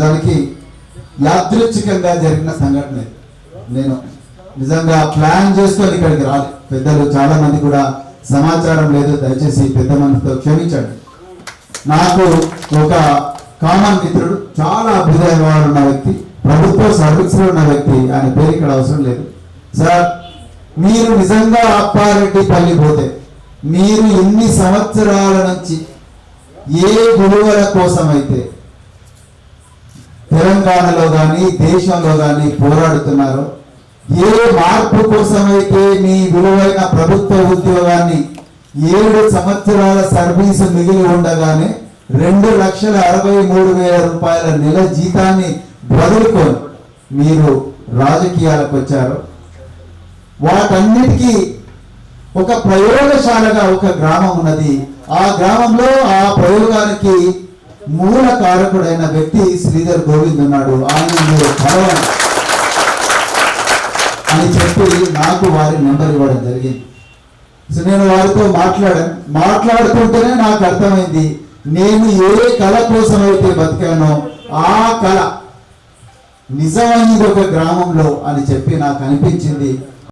దానికి యాదృచ్ఛికంగా జరిగిన సంఘటన. నేను నిజంగా ప్లాన్ చేసుకొని ఇక్కడికి రాలి. పెద్దలు చాలా మంది కూడా సమాచారం లేదు దయచేసి పెద్ద మనసుతో క్షమించండి. నాకు ఒక కామన్ మిత్రుడు చాలా అభ్యుదయవాడు ఉన్న వ్యక్తి ప్రభుత్వ సర్వీస్ ఉన్న వ్యక్తి ఆయన పేరు ఇక్కడ అవసరం లేదు. సార్ మీరు నిజంగా అప్పారెడ్డి పల్లి పోతే మీరు ఎన్ని సంవత్సరాల నుంచి ఏ విలువల కోసమైతే తెలంగాణలో కానీ దేశంలో కానీ పోరాడుతున్నారు. ఏ మార్పు కోసమైతే మీ విలువైన ప్రభుత్వ ఉద్యోగాన్ని ఏడు సంవత్సరాల సర్వీసు మిగిలి ఉండగానే రెండు లక్షల అరవై మూడు వేల రూపాయల నెల జీతాన్ని వదులుకొని మీరు రాజకీయాలకు వచ్చారు. వాటన్నిటికీ ఒక ప్రయోగశాలగా ఒక గ్రామం ఉన్నది. ఆ గ్రామంలో ఆ ప్రయోగానికి మూల కారకుడైన వ్యక్తి శ్రీధర్ గోవింద్ ఉన్నాడు. ఆయన మీరు కలవండి అని చెప్పి నాకు వారి నెంబర్ ఇవ్వడం జరిగింది. సో నేను వారితో మాట్లాడాను మాట్లాడుతుంటేనే నాకు అర్థమైంది నేను ఏ కళ కోసం అయితే బతికానో ఆ కళ నిజమైనది ఒక గ్రామంలో అని చెప్పి నాకు అనిపించింది.